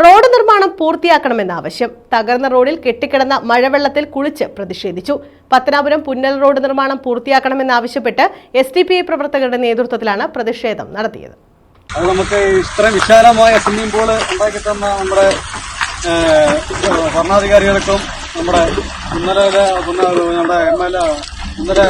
Road നിർമ്മാണം പൂർത്തിയാക്കണമെന്ന ആവശ്യം. തകർന്ന റോഡിൽ കെട്ടിക്കിടന്ന മഴവെള്ളത്തിൽ കുളിച്ച് പ്രതിഷേധിച്ചു. പത്തനാപുരം പുന്നൽ റോഡ് നിർമ്മാണം പൂർത്തിയാക്കണമെന്നാവശ്യപ്പെട്ട് എസ് ഡി പി ഐ പ്രവർത്തകരുടെ നേതൃത്വത്തിലാണ് പ്രതിഷേധം നടത്തിയത്. നമുക്ക് ഇത്രയും വിശാലമായ സ്വിമ്മിംഗ് പൂൾ ഉണ്ടാക്കി തന്ന നമ്മുടെ ഭരണാധികാരികൾക്കും നമ്മുടെ ഇന്നലെ നമ്മുടെ എം എൽ എ ഇന്നലെ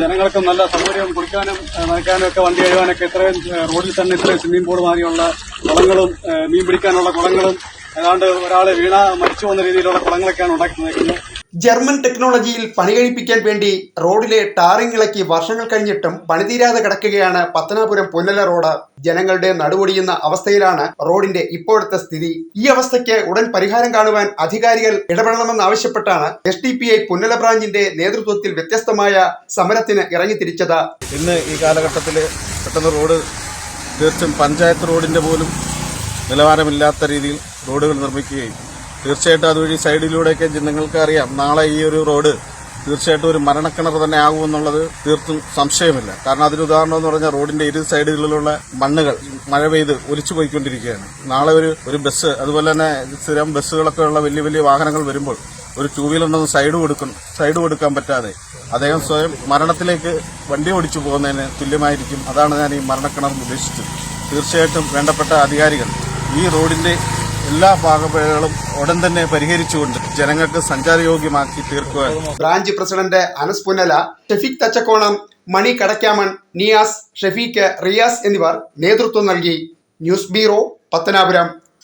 ജനങ്ങൾക്കും നല്ല സൗകര്യം കുളിക്കാനും നനയ്ക്കാനും ഒക്കെ വണ്ടി കഴിയാനൊക്കെ ഇത്രയും റോഡിൽ തന്നെ ഇത്രയും സ്വിമ്മിംഗ് പൂൾ മാതിരിയുള്ള കുളങ്ങളും മീൻ പിടിക്കാനുള്ള കുളങ്ങളും ഏതാണ്ട് ഒരാളെ വീണ മരിച്ചു പോകുന്ന രീതിയിലുള്ള കുളങ്ങളൊക്കെയാണ് ഉണ്ടാക്കി തന്നേക്കുന്നത്. ജർമ്മൻ ടെക്നോളജിയിൽ പണി കഴിപ്പിക്കാൻ വേണ്ടി റോഡിലെ ടാറിംഗ് ഇളക്കി വർഷങ്ങൾ കഴിഞ്ഞിട്ടും പണിതീരാതെ കിടക്കുകയാണ് പത്തനാപുരം പൊന്നല റോഡ്. ജനങ്ങളുടെ നടുവൊടിയുന്ന അവസ്ഥയിലാണ് റോഡിന്റെ ഇപ്പോഴത്തെ സ്ഥിതി. ഈ അവസ്ഥയ്ക്ക് ഉടൻ പരിഹാരം കാണുവാൻ അധികാരികൾ ഇടപെടണമെന്നാവശ്യപ്പെട്ടാണ് S D P I Punnala ബ്രാഞ്ചിന്റെ നേതൃത്വത്തിൽ വ്യത്യസ്തമായ സമരത്തിന് ഇറങ്ങിത്തിരിച്ചത്. ഇന്ന് ഈ കാലഘട്ടത്തിൽ പെട്ടെന്ന് റോഡ് തീർച്ചയായും പഞ്ചായത്ത് റോഡിന്റെ പോലും നിലവാരമില്ലാത്ത രീതിയിൽ റോഡുകൾ നിർമ്മിക്കുകയും തീർച്ചയായിട്ടും അതുവഴി സൈഡിലൂടെയൊക്കെ ജനങ്ങൾക്ക് അറിയാം. നാളെ ഈ ഒരു റോഡ് തീർച്ചയായിട്ടും ഒരു മരണക്കിണർ തന്നെ ആകുമെന്നുള്ളത് തീർത്തും സംശയമില്ല. കാരണം അതിന് ഉദാഹരണം എന്ന് പറഞ്ഞാൽ റോഡിന്റെ ഇരു സൈഡുകളിലുള്ള മണ്ണുകൾ മഴ പെയ്ത് ഒലിച്ചു പോയിക്കൊണ്ടിരിക്കുകയാണ്. നാളെ ഒരു ഒരു ബസ് അതുപോലെ തന്നെ സ്ഥിരം ബസ്സുകളൊക്കെ ഉള്ള വലിയ വലിയ വാഹനങ്ങൾ വരുമ്പോൾ ഒരു ടൂ വീലറിനൊന്ന് സൈഡ് കൊടുക്കണം സൈഡ് കൊടുക്കാൻ പറ്റാതെ അദ്ദേഹം സ്വയം മരണത്തിലേക്ക് വണ്ടി ഓടിച്ചു പോകുന്നതിന് തുല്യമായിരിക്കും. അതാണ് ഞാൻ ഈ മരണക്കിണർ ഉദ്ദേശിച്ചത്. തീർച്ചയായിട്ടും വേണ്ടപ്പെട്ട അധികാരികൾ ഈ റോഡിന്റെ എല്ലാ ഭാഗപിഴകളും ഉടൻ തന്നെ പരിഹരിച്ചുകൊണ്ട് ജനങ്ങൾക്ക് സഞ്ചാരയോഗ്യമാക്കി തീർക്കുക. ബ്രാഞ്ച് പ്രസിഡന്റ് അനസ് പുന്നല ഷെഫീഖ് തച്ചക്കോണം മണി കടക്കാമൺ നിയാസ് ഷെഫീഖ് റിയാസ് എന്നിവർ നേതൃത്വം നൽകി. News bureau Pathanapuram.